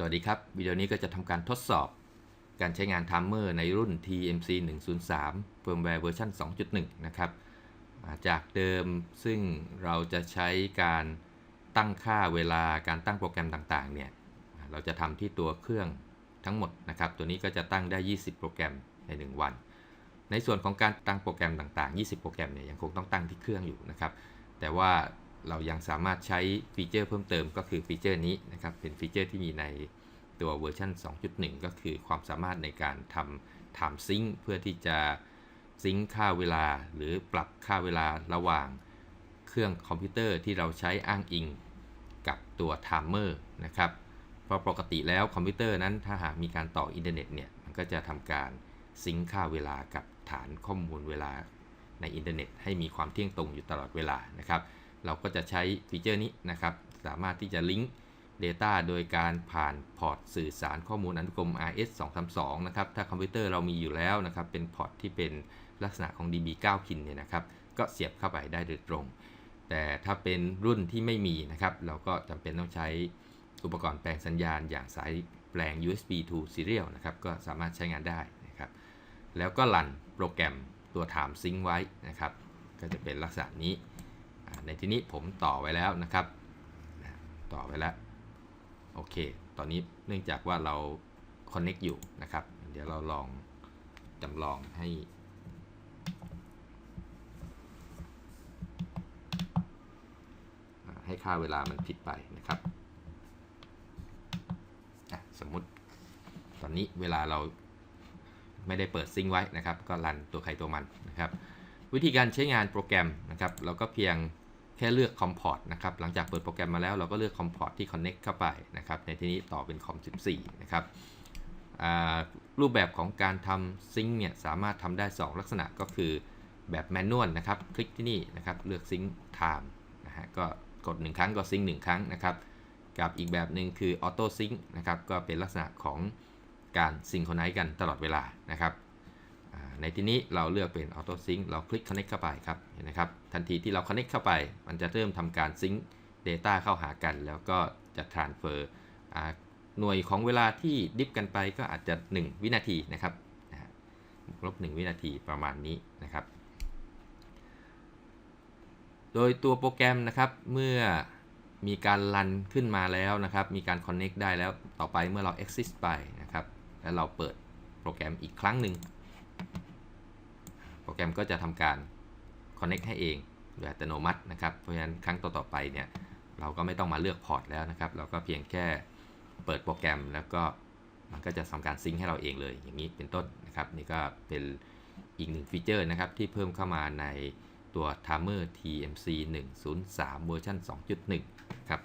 สวัสดีครับ วิดีโอนี้ก็จะทำการทดสอบการใช้งาน Timer ในรุ่น TMC 103 Firmware เวอร์ชัน2.1 นะครับ จากเดิมซึ่งเราจะใช้การตั้งค่าเวลาการตั้งโปรแกรมต่าง ๆ เนี่ย เราจะทำที่ตัวเครื่องทั้งหมดนะครับ ตัวนี้ก็จะตั้งได้ 20 โปรแกรมใน 1 วัน ในส่วนของการตั้งโปรแกรมต่าง ๆ 20 โปรแกรมเนี่ยยังคงต้องตั้งที่เครื่องอยู่นะครับ แต่ว่า เรายังสามารถใช้ฟีเจอร์เพิ่มเติมก็คือฟีเจอร์นี้นะครับ เป็นฟีเจอร์ที่มีในตัวเวอร์ชัน2.1 ก็คือความสามารถในการทำ time sync เพื่อที่จะซิงค์ค่าเวลา หรือปรับค่าเวลาระหว่างเครื่องคอมพิวเตอร์ที่เราใช้อ้างอิงกับตัวไทม์เมอร์นะครับเพราะปกติแล้วคอมพิวเตอร์นั้นถ้าหากมีการต่ออินเทอร์เน็ตเนี่ยมันก็จะทำการซิงค์ค่าเวลากับฐานข้อมูลเวลาในอินเทอร์เน็ตให้มีความเที่ยงตรงอยู่ตลอดเวลานะครับ เราก็จะใช้ฟีเจอร์นี้นะครับ สามารถที่จะลิงก์ Data โดยการผ่านพอร์ตสื่อสารข้อมูลอนุกรม RS 232นะครับ ถ้าคอมพิวเตอร์เรามีอยู่แล้วนะครับ เป็นพอร์ตที่เป็นลักษณะของ DB 9 พินเนี่ยนะครับ ก็เสียบเข้าไปได้โดยตรง แต่ถ้าเป็นรุ่นที่ไม่มีนะครับ เราก็จำเป็นต้องใช้อุปกรณ์แปลงสัญญาณอย่างสายแปลง USB to serial นะครับ ก็สามารถใช้งานได้นะครับ แล้วก็รันโปรแกรมตัว Time Sync ไว้นะครับ ก็จะเป็นลักษณะนี้ ในที่นี้ผมต่อไว้แล้วนะครับ ต่อไว้แล้ว โอเค ตอนนี้เนื่องจากว่าเรา Connect อยู่นะครับ เดี๋ยวเราลองจำลองให้ให้ค่าเวลามันผิดไปนะครับสมมุติตอนนี้เวลาเราไม่ได้เปิดซิงไว้นะครับ ก็รันตัวใครตัวมันนะครับ วิธีการใช้งานโปรแกรมนะครับ เราก็เพียง แค่เลือกคอมพอร์ตนะครับ หลังจากเปิดโปรแกรมมาแล้วเราก็เลือกคอมพอร์ตที่ Connect เข้าไปนะครับ ในที่นี้ต่อเป็นคอม14 นะครับรูปแบบของการทำซิงค์เนี่ยสามารถทำได้ 2 ลักษณะก็คือแบบแมนนวลนะครับ คลิกที่นี่นะครับ เลือกซิงค์ไทม์นะฮะก็กด 1 ครั้งก็ซิงค์1ครั้งนะครับ กับอีกแบบหนึ่งคือออโต้ซิงค์นะครับ ก็เป็นลักษณะของการซิงโครไนซ์กันตลอดเวลานะครับ ในที่นี้เราเลือกเป็น Auto Sync เราคลิก Connect เข้าไปครับเห็นไหมครับทันทีที่เรา Connect เข้าไป มันจะเริ่มทำการ Sync Data เข้าหากัน แล้วก็จะ Transfer หน่วยของเวลาที่ดิฟกันไปก็อาจจะ 1 วินาทีนะครับลบ1วินาทีประมาณนี้นะครับ โดยตัวโปรแกรมนะครับเมื่อมีการรันขึ้นมาแล้วนะครับ มีการ Connect ได้แล้วต่อไปเมื่อเรา Exit ไปนะครับ แล้วเราเปิดโปรแกรมอีกครั้งหนึ่ง รแกรมก็จะทำการ Connect ให้เองโดยอัตโนมัตินะครับ เพราะฉะนั้นครั้งต่อๆไปเนี่ยเราก็ไม่ต้องมาเลือกพอร์ตแล้วนะครับ เราก็เพียงแค่เปิดโปรแกรมแล้วก็มันก็จะทำการซิงค์ให้เราเองเลยอย่างนี้เป็นต้นนะครับ นี่ก็เป็นอีกหนึ่งฟีเจอร์นะครับที่เพิ่มเข้ามาในตัว Timer TMC 103 เวอร์ชัน2.1 ครับ